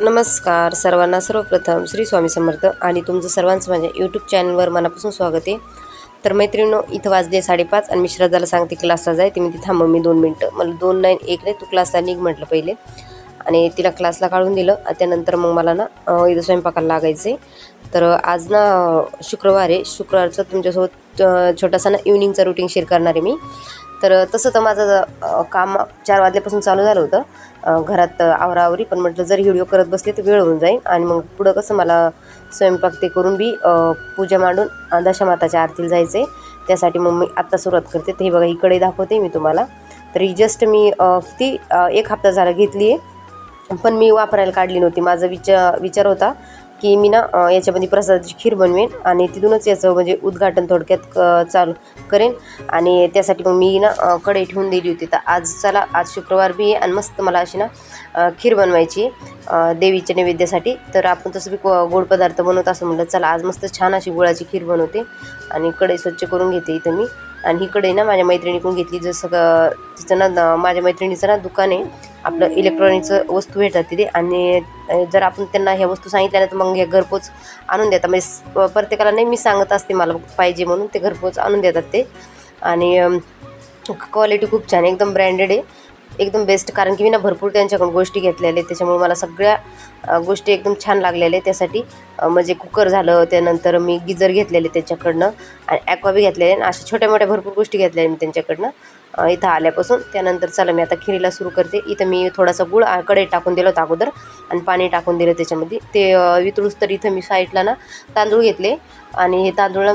नमस्कार सर्वांना सर्वप्रथम श्री स्वामी समर्थ आणि तुमचं सर्वांचं माझ्या यूट्यूब चॅनलवर मनापासून स्वागत आहे. तर मैत्रिणीनो इथं वाजले साडेपाच आणि मी श्रद्धाला सांगते क्लासला जाय ती म्हणते थांब मी दोन मिनटं मला दोन नाईन एक नाही तू क्लासला निघ म्हटलं पहिले. आणि तिला क्लासला काढून दिलं त्यानंतर मग मला ना इथं स्वयंपाकाला लागायचं आहे तर आज ना शुक्रवार आहे. शुक्रवारचं तुमच्यासोबत छोटासा ना इव्हनिंगचा रुटीन शेअर करणार आहे मी. तर तसं तर माझं काम चार वाजल्यापासून चालू झालं होतं. घरात आवरावरी पण म्हटलं जर व्हिडिओ करत बसले तर वेळ होऊन जाईल. आणि मग पुढं कसं मला स्वयंपाक ते करून बी पूजा मांडून दशामाताच्या आरतीला जायचं आहे त्यासाठी मग मी आत्ता सुरुवात करते. तर हे बघा इकडे दाखवते मी तुम्हाला. तर ही जस्ट मी ती एक हप्ता झाला घेतली आहे पण मी वापरायला काढली नव्हती. माझा विचार विचार होता की मी ना याच्यामध्ये प्रसादाची खीर बनवेन आणि तिथूनच याचं म्हणजे उद्घाटन थोडक्यात चालू करेन. आणि त्यासाठी मग मी ना कढई ठेवून दिली होती. तर आज चला आज शुक्रवार बी आणि मस्त मला अशी ना खीर बनवायची देवीच्या नैवेद्यासाठी. तर आपण तसं बी गो- गोड पदार्थ बनवत असं म्हटलं चला आज मस्त छान अशी गुळाची खीर बनवते. आणि कढई स्वच्छ करून घेते इथं मी. आणि इकडे ना माझ्या मैत्रिणीकडून घेतली जसं का तिचं ना माझ्या मैत्रिणीचं ना दुकान आहे. आपलं इलेक्ट्रॉनिकचं वस्तू भेटतात तिथे. आणि जर आपण त्यांना ह्या वस्तू सांगितल्या ना तर मग हे घरपोच आणून देतात. म्हणजे प्रत्येकाला नाही मी सांगत असते मला पाहिजे म्हणून ते घरपोच आणून देतात ते. आणि क्वालिटी खूप छान एकदम ब्रँडेड आहे. एकदम बेस्ट कारण की मी ना भरपूर त्यांच्याकडून गोष्टी घेतलेल्या आहेत. त्याच्यामुळे मला सगळ्या गोष्टी एकदम छान लागलेल्या आहेत. त्यासाठी म्हणजे कुकर झालं त्यानंतर मी गिजर घेतलेले त्यांच्याकडनं. आणि ॲक्वा बी घेतलेले आणि अशा छोट्या मोठ्या भरपूर गोष्टी घेतलेल्या मी त्यांच्याकडनं. इथं आल्यापासून. त्यानंतर चला मी आता खिरीला सुरू करते. इथं मी थोडासा गुळकडे टाकून दिलं होतं अगोदर आणि पाणी टाकून दिलं त्याच्यामध्ये. ते वितळूस तर इथं मी साईडला ना तांदूळ घेतले आणि हे तांदूळ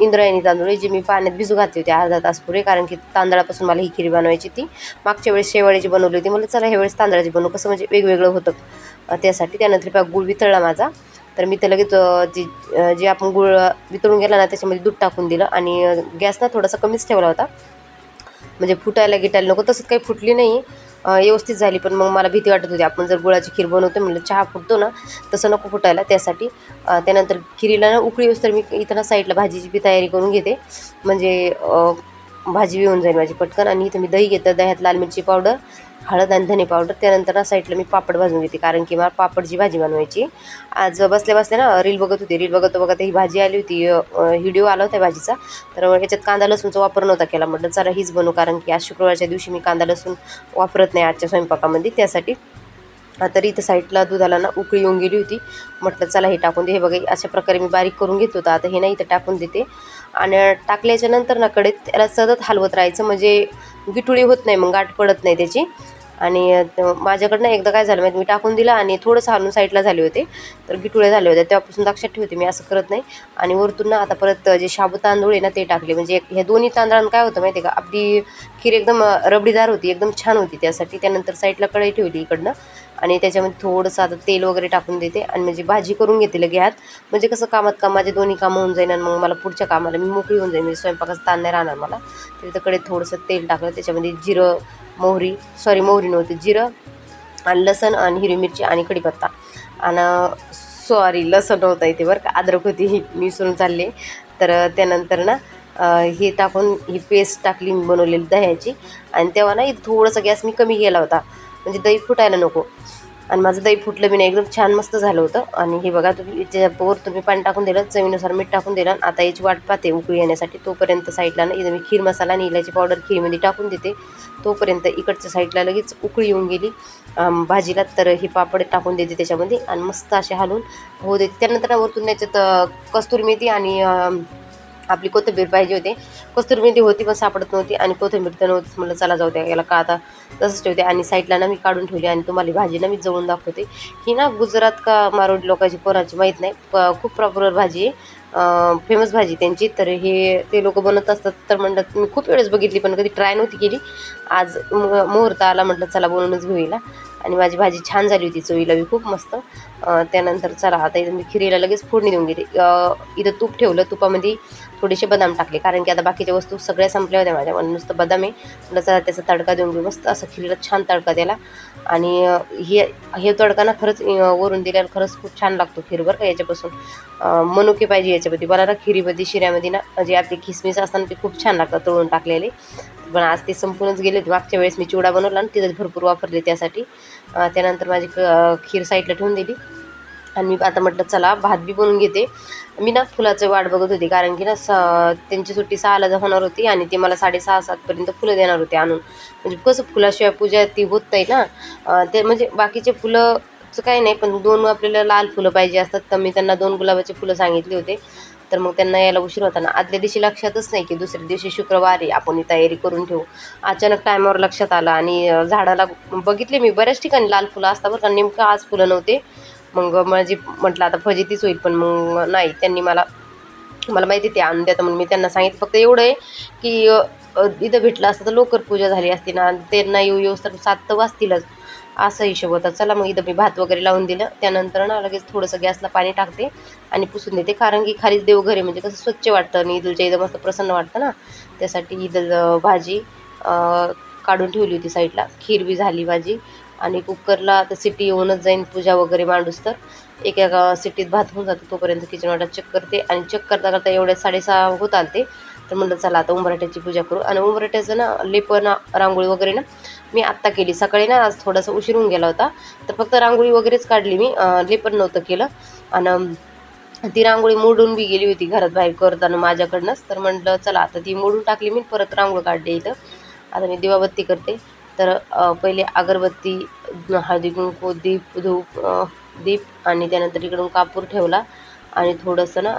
इंद्रायणी तांदूळ आहे जे मी पाण्यात भिजू घातले होते अर्धा तास पुरे कारण की तांदळापासून मला ही खिरी बनवायची ती मागच्या वेळेस शेवाळीची बनवली होती. मला चला ह्यावेळेस तांदळाची बनवू. कसं म्हणजे वेगवेगळं होतं. त्यासाठी त्यानंतर पा गुळ वितळला माझा. तर मी ते लगेच जे जी जे आपण गुळ वितळून गेला ना त्याच्यामध्ये दूध टाकून दिलं आणि गॅस ना थोडासा कमीच ठेवला होता. म्हणजे फुटायला गिटायला नको तसं काही फुटली नाही. व्यवस्थित झाली पण मग मला भीती वाटत होती. आपण जर गुळाची खीर बनवतो म्हणलं चहा फुटतो ना तसं नको फुटायला त्यासाठी. त्यानंतर खिरीला ना उकळी तर मी इथं ना साईडला भाजीची बी तयारी करून घेते. म्हणजे भाजी बी होऊन जाईल माझी पटकन. आणि इथं मी दही घेतं दह्यात लाल मिरची पावडर हळद आणि धने पावडर त्यानंतर ना साईडला मी पापड भाजून घेते. कारण की मला पापडची भाजी बनवायची आज बसल्या बसल्या ना रील बघत होती. रील बघत बघत ही भाजी आली होती. व्हिडिओ आला होता भाजीचा. तर ह्याच्यात कांदा लसूणचा वापर नव्हता केला. म्हटलं चला हीच बनवू. कारण की आज शुक्रवारच्या दिवशी मी कांदा लसूण वापरत नाही आजच्या स्वयंपाकामध्ये. त्यासाठी तरी तर इथं साईडला दुधाला ना उकळी येऊन गेली होती. म्हटलं चला हे टाकून दे. हे बघा अशा प्रकारे मी बारीक करून घेत होता. आता हे ना इथं टाकून देते. आणि टाकल्याच्या नंतर ना कडेत त्याला सतत हलवत राहायचं म्हणजे गिटुळी होत नाही मग गाठ पडत नाही त्याची. आणि माझ्याकडनं एकदा काय झालं माहिती मी टाकून दिलं आणि थोडंसं हलून साईडला झाले होते. तर गिटुळे झाले होते तेव्हापासून लक्षात ठेवते मी असं करत नाही. आणि वरतून ना आता परत जे शाबू तांदूळ आहे ना ते टाकले. म्हणजे ह्या दोन्ही तांदळांना काय होतं माहिती आहे का? आपली खीर एकदम रबडीदार होती एकदम छान होती त्यासाठी. त्यानंतर साईडला कढई ठेवली इकडनं. आणि त्याच्यामध्ये थोडंसं आता तेल वगैरे टाकून देते आणि म्हणजे भाजी करून घेते लगेच म्हणजे कसं कामात काम माझे दोन्ही कामं होऊन जाईल आणि मग मला पुढच्या कामाला मी मोकळी होऊन जाईल म्हणजे स्वयंपाकाचा ताण नाही राहणार मला. तर इथं कडे थोडंसं तेल टाकलं. त्याच्यामध्ये जिरं मोहरी सॉरी मोहरी नव्हती जिरं आणि लसण आणि हिरवी मिरची आणि कढीपत्ता. आणि सॉरी लसण होता इथे बरं का. अद्रक होती ही. मी विसरून चालले. तर त्यानंतर ना हे टाकून ही पेस्ट टाकली मी बनवलेली दह्याची. आणि तेव्हा ना इथं थोडासा गॅस मी कमी केला होता. म्हणजे दही फुटायला नको. आणि माझं दही फुटलं बी नाही एकदम छान मस्त झालं होतं. आणि हे बघा तुम्ही त्याच्यावर तुम्ही पाणी टाकून दिलं चवीनुसार मीठ टाकून दिलं आणि आता याची वाट पाहते उकळी येण्यासाठी. तोपर्यंत साईडला ना इथं मी खीर मसाला आणि इलायची पावडर खीरमध्ये टाकून देते. तोपर्यंत इकडच्या साईडला लगेच उकळी येऊन गेली. भाजीला तर ही पापड टाकून देते त्याच्यामध्ये. आणि मस्त असे हालून होऊ देते त्यानंतर वरतून त्याच्यात कस्तुरी मेथी आणि आपली कोथिंबीर पाहिजे होते. कस्तुरी मेथी होती पण सापडत नव्हती आणि कोथिंबीर तर नव्हतीच. म्हटलं चला जाऊ द्या याला का आता तसंच ठेवते. आणि साईडला ना मी काढून ठेवली आणि तुम्हाला भाजी ना मी जवळून दाखवते. ही ना गुजरात का मारोडी लोकांची कोणाची माहीत नाही खूप प्रॉपर भाजी आहे. फेमस भाजी त्यांची. तर हे ते लोक बनत असतात. तर म्हणतात मी खूप वेळेस बघितली पण कधी ट्राय नव्हती केली. आज मु- मुहूर्त आला म्हटलं चला बनवूनच घेऊ आणि माझी भाजी छान झाली होती चवीला बी खूप मस्त. त्यानंतर चला आता इथं मी म्हणजे खिरीला लगेच फोडणी देऊन गेली इथं तूप ठेवलं तुपामध्ये थोडेसे बदाम टाकले. कारण की आता बाकीच्या वस्तू सगळ्या संपल्या होत्या माझ्या. म्हणून नुसतं बदाम आहे. म्हटलं चला त्याचा तडका देऊन घेऊ. मस्त असं खिरीला छान तडका द्याला आणि हे हे तडका ना खरंच वरून दिल्यावर खरंच खूप छान लागतो खीर बरं का याच्यापासून. मनुके पाहिजे याच्यामध्ये. मला ना खिरीमध्ये शिऱ्यामध्ये ना जे आपली खिसमिस असताना ते खूप छान लागतात तळून टाकलेले. पण आज ते संपूनच गेले होते. मागच्या वेळेस मी चिवडा बनवला आणि तिथं भरपूर वापरले त्यासाठी. त्यानंतर माझी क खीर साईडला ठेवून दिली. आणि मी आता म्हटलं चला भात बी बनवून घेते. मी ना फुलाचं वाट बघत होती कारण की ना स त्यांची सुट्टी सहाला होणार होती आणि ते मला साडेसहा सातपर्यंत फुलं देणार होते आणून. म्हणजे कसं फुलाशिवाय पूजा ती होत नाही ना. ते म्हणजे बाकीचे फुलंचं काही नाही पण दोन आपल्याला लाल फुलं पाहिजे असतात तर मी त्यांना दोन गुलाबाचे फुलं सांगितले होते. तर मग त्यांना यायला उशीर होता ना आदल्या दिवशी लक्षातच नाही की दुसऱ्या दिवशी शुक्रवारी आपण ही तयारी करून ठेवू. अचानक टायमावर लक्षात आलं आणि झाडाला बघितले मी बऱ्याच ठिकाणी लाल फुलं असतात बरं का. नेमकं आज फुलं नव्हते. मग माझी म्हटलं आता फजितीच होईल. पण मग नाही त्यांनी मला मला माहिती ते आणून देतं म्हणून मी त्यांना सांगितलं. फक्त एवढं आहे की इथं भेटलं असतं तर लवकर पूजा झाली असती ना. त्यांना येऊ येऊ तर सात तर वाजतीलच. असा हिशोब होता. चला मग इथं मी भात वगैरे लावून दिलं. त्यानंतर ना लगेच थोडंसं गॅसला पाणी टाकते आणि पुसून देते. कारण की खालीच देवघर म्हणजे कसं स्वच्छ वाटतं आणि ईदलच्या इथं मस्त प्रसन्न वाटतं ना. त्यासाठी ईदल भाजी काढून ठेवली होती साईडला. खीर बी झाली भाजी. आणि कुकरला आता सिटी येऊनच जाईन पूजा वगैरे मांडूस तर. एक एका सिटीत भात होऊन जातो तोपर्यंत किचन वाटा चेक करते आणि चेक करता करता एवढ्या साडेसहा होत आलते. तर म्हटलं चला आता उंबराट्याची पूजा करू. आणि उंबराट्याचं ना लेपन रांगोळी वगैरे ना मी आत्ता केली. सकाळी ना आज थोडासा उशिरून गेला होता. तर फक्त रांगोळी वगैरेच काढली मी. लेपन नव्हतं केलं. आणि ती रांगोळी मोडून बी गेली होती घरात बाहेर करताना माझ्याकडनंच. तर म्हटलं चला आता ती मोडून टाकली मी परत रांगोळी काढली इथं. आता मी दिवाबत्ती करते. तर पहिले अगरबत्ती हळदी कुंकू दीप धूप दीप आणि त्यानंतर इकडून कापूर ठेवला. आणि थोडंसं ना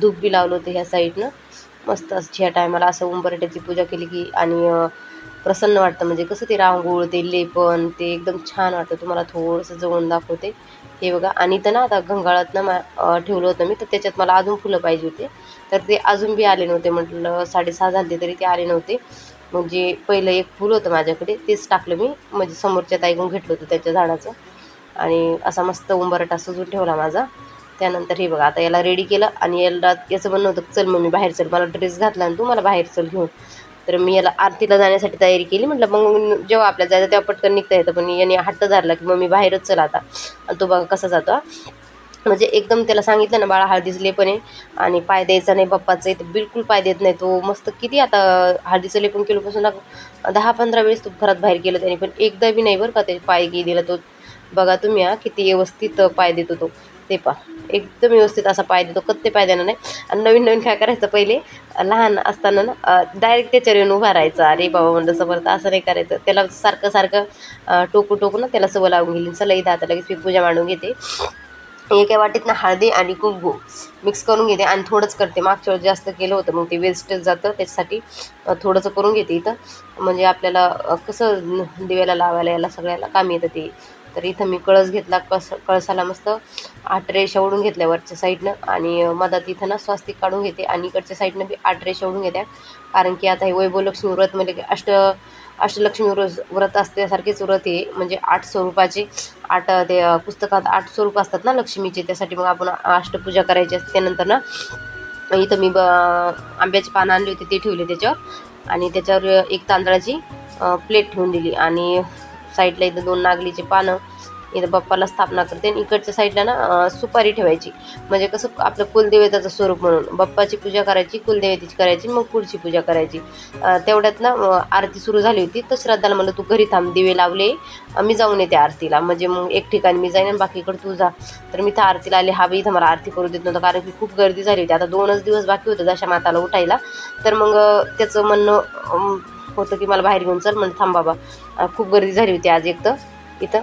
धूप बी लावलं होतं ह्या साईडनं. मस्त असं ह्या टायमाला असं उंबरट्याची पूजा केली की आणि प्रसन्न वाटतं. म्हणजे कसं ते रांगोळ ते लेपन ते एकदम छान वाटतं. तुम्हाला थोडंसं जवळून दाखवते. हे बघा. आणि तर ना आता घंगाळातनं मा ठेवलं होतं मी. तर त्याच्यात मला अजून फुलं पाहिजे होते. तर ते अजून बी आले नव्हते. म्हटलं साडेसहा झाले तरी ते आले नव्हते. म्हणजे पहिलं एक फुलं होतं माझ्याकडे. तेच टाकलं मी. म्हणजे समोरच्या ताईकून घेतलं होतं त्याच्या झाडाचं. आणि असा मस्त उंबरटा सजून ठेवला माझा. त्यानंतर हे बघा आता याला रेडी केलं आणि याला याचं म्हणणं होतं चल मग मी बाहेर चल मला ड्रेस घातला आणि तू मला बाहेर चल घेऊन. तर मी याला आरतीला जाण्यासाठी तयारी केली. म्हटलं मग जेव्हा आपल्याला जायचं तेव्हा पटकन निघता येतं. पण याने हट्ट धरला की मग मी बाहेरच चला आता. आणि तो बघा कसा जातो म्हणजे एकदम त्याला सांगितलं ना बाळा हळदीचं पण आहे आणि पाय द्यायचा नाही बाप्पाचं आहे. तर बिलकुल पाय देत नाही. तो मस्त किती आता हळदीचं लेपण केलं पासून दहा पंधरा वेळेस तो घरात बाहेर गेलं त्याने पण एकदा बी नाही बरं का ते पाय गे दिला. तो बघा तुम्ही हा किती व्यवस्थित पाय देतो तो. ते पा एकदम व्यवस्थित असा पाय देतो. कत्ते पाय देणार नाही. आणि नवीन नवीन काय करायचं पहिले? लहान असताना ना डायरेक्ट त्याच्यावर येऊन उभा राहायचा. अरे बाबा म्हणलं समर्थ असं नाही करायचं. त्याला सारखं सारखं टोकू टोकू ना त्याला सवय लावून गेली चला इथं आता लगेच मी पूजा मांडून घेते. एका वाटीत ना हळदी आणि कुंकू. मिक्स करून घेते आणि थोडंच करते. मागच्या वेळेस जास्त केलं होतं मग ते वेस्टच जातं. त्याच्यासाठी थोडंसं करून घेते इथं. म्हणजे आपल्याला कसं दिव्याला लावायला याला सगळ्याला काम येतं ते. तर इथं मी कळस घेतला कस कळसाला मस्त आठ रेषा ओढून घेतल्या वरच्या साईडनं आणि मधात इथं ना स्वास्तिक काढून घेते आणि इकडच्या साईडनं बी आठ रेषा ओढून घेत्या कारण की आता हे वैभवलक्ष्मी व्रत म्हणजे की अष्ट अष्टलक्ष्मी व्रत व्रत असल्यासारखेच व्रत आहे म्हणजे आठ स्वरूपाचे आठ ते पुस्तकात आठ स्वरूप असतात ना लक्ष्मीचे. त्यासाठी मग आपण अष्टपूजा करायची असते त्यानंतर ना. इथं मी ब आंब्याची पानं आणली होती ते ठेवले त्याच्यावर. आणि त्याच्यावर एक तांदळाची प्लेट ठेवून दिली. आणि साईडला इथं दोन नागलीचे पानं इथं बाप्पाला स्थापना करते आणि इकडच्या साईडला ना सुपारी ठेवायची. म्हणजे कसं आपलं कुलदेवताचं स्वरूप म्हणून. बाप्पाची पूजा करायची कुलदेवतेची करायची मग पुढची पूजा करायची. तेवढ्यात ना आरती सुरू झाली होती. तर श्रद्धाला म्हणलं तू घरी थांब दिवे लावले मी जाऊन येते आरतीला. म्हणजे मग एक ठिकाणी मी जाईन आणि बाकीकडे तू जा. तर मी त्या आरतीला आले. हा बी इथं मला आरती करू देत नव्हतं कारण की खूप गर्दी झाली होती. आता दोनच दिवस बाकी होतं दशा माताला उठायला. तर मग त्याचं म्हणणं होतं की मला बाहेर घेऊन चल म्हणजे थांब बाबा. खूप गर्दी झाली होती आज एक तर इथं.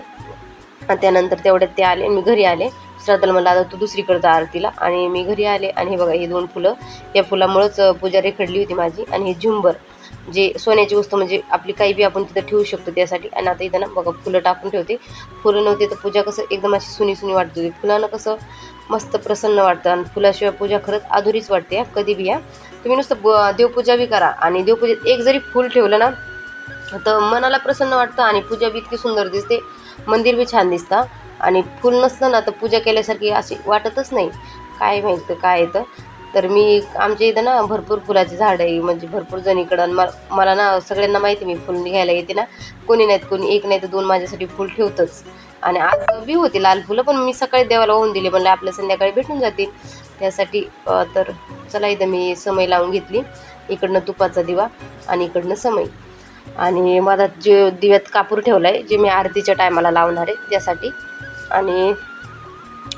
त्यानंतर तेवढ्यात ते आले मी घरी आले. श्रद्धाला म्हणलं आता तू दुसरीकडे जा आरतीला. आणि मी घरी आले आणि हे बघा हे दोन फुलं या फुलामुळंच पूजा रेखडली होती माझी. आणि हे झुंबर जे सोन्याची वस्तू म्हणजे आपली काही बी आपण तिथं ठेवू शकतो त्यासाठी. आणि आता इथं ना बघा फुलं टाकून ठेवते. फुलं नव्हते तर पूजा कसं एकदम अशी सुनी सुनी वाटत होती. फुलानं कसं मस्त प्रसन्न वाटतं आणि फुलाशिवाय पूजा खरंच अधुरीच वाटते कधी बी या तुम्ही नुसतं ब- देवपूजा बी करा. आणि देवपूजेत एक जरी फुल ठेवलं ना तर मनाला प्रसन्न वाटतं आणि पूजा बी इतकी सुंदर दिसते. मंदिर बी छान दिसतं. आणि फुल नसलं ना तर पूजा केल्यासारखी अशी वाटतच नाही. काय माहिती काय येतं तर मी आमच्या इथं ना भरपूर फुलाचे झाड आहे म्हणजे भरपूर जणीकडं. आणि मला मला ना सगळ्यांना माहिती मी फुल घ्यायला येते ना. कोणी नाहीत कोणी एक नाही तर दोन माझ्यासाठी फुल ठेवतंच. आणि आज बी होती लाल फुलं पण मी सकाळी देवाला होऊन दिली. म्हणलं आपल्या संध्याकाळी भेटून जातील त्यासाठी तर चला इथं मी समय लावून घेतली. इकडनं तुपाचा दिवा आणि इकडनं समय. आणि माझा जे दिव्यात कापूर ठेवला आहे जे मी आरतीच्या टायमाला लावणार आहे त्यासाठी. आणि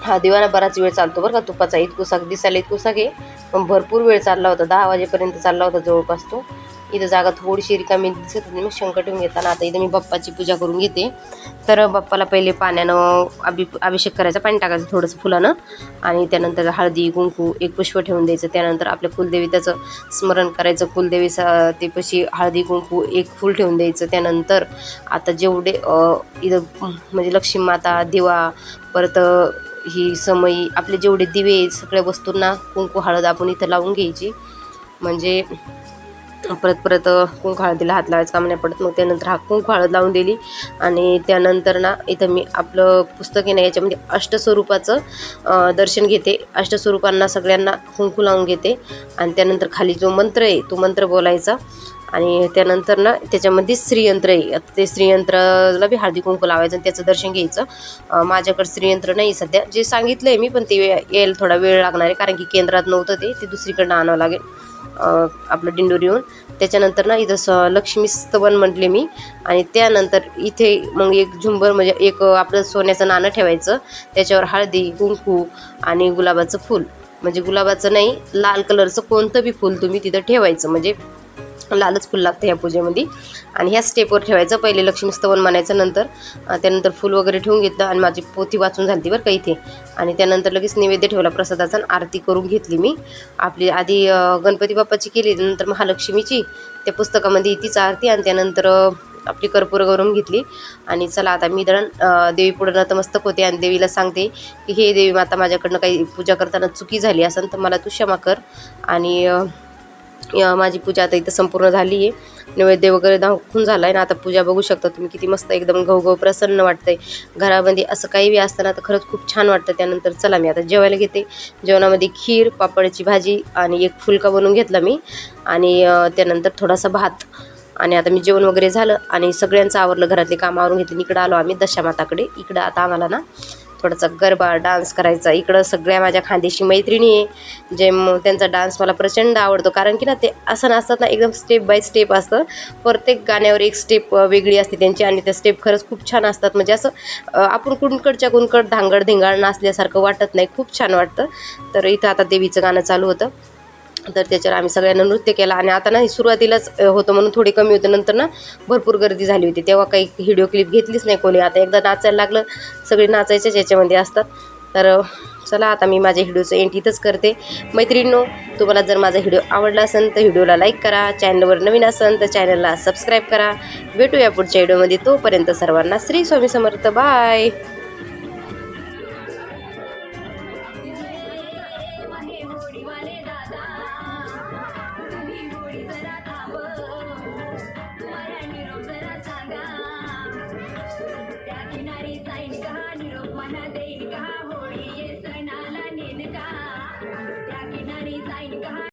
हा दिवाना बराच वेळ चालतो बरं का तुपाचा इतकुसा दिसायला इतकुसा घे पण भरपूर वेळ चालला होता दहा वाजेपर्यंत चालला होता जवळपास तो. इथं जागा थोडीशी रिकामी दिसत होती मग शंकर ठेवून घेताना आता इथं मी बाप्पाची पूजा करून घेते. तर बाप्पाला पहिले पाण्यानं अभि अभिषेक करायचा पाणी टाकायचं थोडंसं फुलानं. आणि त्यानंतर हळदी कुंकू एक पुष्प ठेवून द्यायचं. त्यानंतर आपल्या कुलदेवी त्याचं स्मरण करायचं. कुलदेवी ते पशी हळदी कुंकू एक फूल ठेवून द्यायचं. त्यानंतर आता जेवढे इथं म्हणजे लक्ष्मी माता दिवा परत ही समई आपले जेवढे दिवे सगळ्या वस्तूंना कुंकू हळद आपण इथं लावून घ्यायची. म्हणजे परत परत कुंक हळदीला हात लावायचं काम नाही पडत मग त्यानंतर हा कुंक हळद लावून दिली. आणि त्यानंतर ना इथं मी आपलं पुस्तक आहे ना याच्यामध्ये अष्टस्वरूपाचं दर्शन घेते. अष्टस्वरूपांना सगळ्यांना कुंकू लावून घेते. आणि त्यानंतर खाली जो मंत्र आहे तो मंत्र बोलायचा. आणि त्यानंतर ना त्याच्यामध्ये श्रीयंत्र आहे. ते श्रीयंत्राला बी हळदी कुंकू लावायचं आणि त्याचं दर्शन घ्यायचं. माझ्याकडे श्रीयंत्र नाही सध्या. जे सांगितलं आहे मी पण ते यायला थोडा वेळ लागणार आहे. कारण की केंद्रात नव्हतं ते. ते दुसरीकडनं आणावं लागेल. आपलं दिंडोरी येऊन. त्याच्यानंतर ना इथं स लक्ष्मी स्तवन म्हटले मी. आणि त्यानंतर इथे मग एक झुंबर म्हणजे एक आपलं सोन्याचं नाणं ठेवायचं. त्याच्यावर हळदी कुंकू आणि गुलाबाचं फूल. म्हणजे गुलाबाचं नाही लाल कलरचं कोणतं बी फूल तुम्ही तिथं ठेवायचं. म्हणजे लालच फुल लागतं ह्या पूजेमध्ये. आणि ह्या स्टेपवर ठेवायचं. पहिले लक्ष्मी स्तवन म्हणायचं नंतर. त्यानंतर फूल वगैरे ठेवून घेतलं आणि माझी पोथी वाचून झाली बरं का इथे. आणि त्यानंतर लगेच नैवेद्य ठेवला प्रसादाचा आणि आरती करून घेतली मी. आपली आधी गणपती बाप्पाची केली नंतर महालक्ष्मीची. त्या पुस्तकामध्ये तीच आरती आणि त्यानंतर आपली कर्पूर करून घेतली. आणि चला आता मी दळण देवी पुढं नतमस्तक होते आणि देवीला सांगते की हे देवी माता माझ्याकडनं काही पूजा करताना चुकी झाली असेल तर मला तू क्षमा कर. आणि माझी पूजा आता इथं संपूर्ण झाली आहे नैवेद्य वगैरे दाखवून झाला आहे ना आता पूजा बघू शकता तुम्ही किती मस्त एकदम घवघव प्रसन्न वाटतंय. घरामध्ये असं काही बी असतं ना तर खरंच खूप छान वाटतं. त्यानंतर चला मी आता जेवायला घेते. जेवणामध्ये खीर पापडची भाजी आणि एक फुलका बनवून घेतला मी. आणि त्यानंतर थोडासा भात. आणि आता मी जेवण वगैरे झालं आणि सगळ्यांचं आवरलं. घरातले कामावरून घेतले. इकडं आलो आम्ही दशामाताकडे. इकडं आता आम्हाला ना थोडासा गरबा डान्स करायचा. इकडं सगळ्या माझ्या खांदेशी मैत्रिणी आहे जे मग त्यांचा डान्स मला प्रचंड आवडतो. कारण की ना ते असं असतात ना एकदम स्टेप बाय स्टेप असतं. प्रत्येक गाण्यावर एक स्टेप वेगळी असते त्यांची आणि त्या स्टेप खरंच खूप छान असतात. म्हणजे असं आपण कुणकडच्या कुणकड धांगड धिंगाळ नाचल्यासारखं वाटत नाही. खूप छान वाटतं. तर इथं आता देवीचं गाणं चालू होतं. तर त्याच्यावर आम्ही सगळ्यांना नृत्य केलं आणि आता ना हे सुरुवातीलाच होतं म्हणून थोडी कमी होतं. नंतर ना भरपूर गर्दी झाली होती. तेव्हा काही व्हिडिओ क्लिप घेतलीच नाही कोणी. आता एकदा नाचायला लागलं सगळे नाचायच्याच याच्यामध्ये असतात. तर चला आता मी माझ्या व्हिडिओचं एंड इथंच करते. मैत्रिणींनो तुम्हाला जर माझा व्हिडिओ आवडला असेल तर व्हिडिओला लाईक करा. चॅनलवर नवीन असेल तर चॅनलला सबस्क्राईब करा. भेटूया पुढच्या व्हिडिओमध्ये तोपर्यंत सर्वांना श्री स्वामी समर्थ. बाय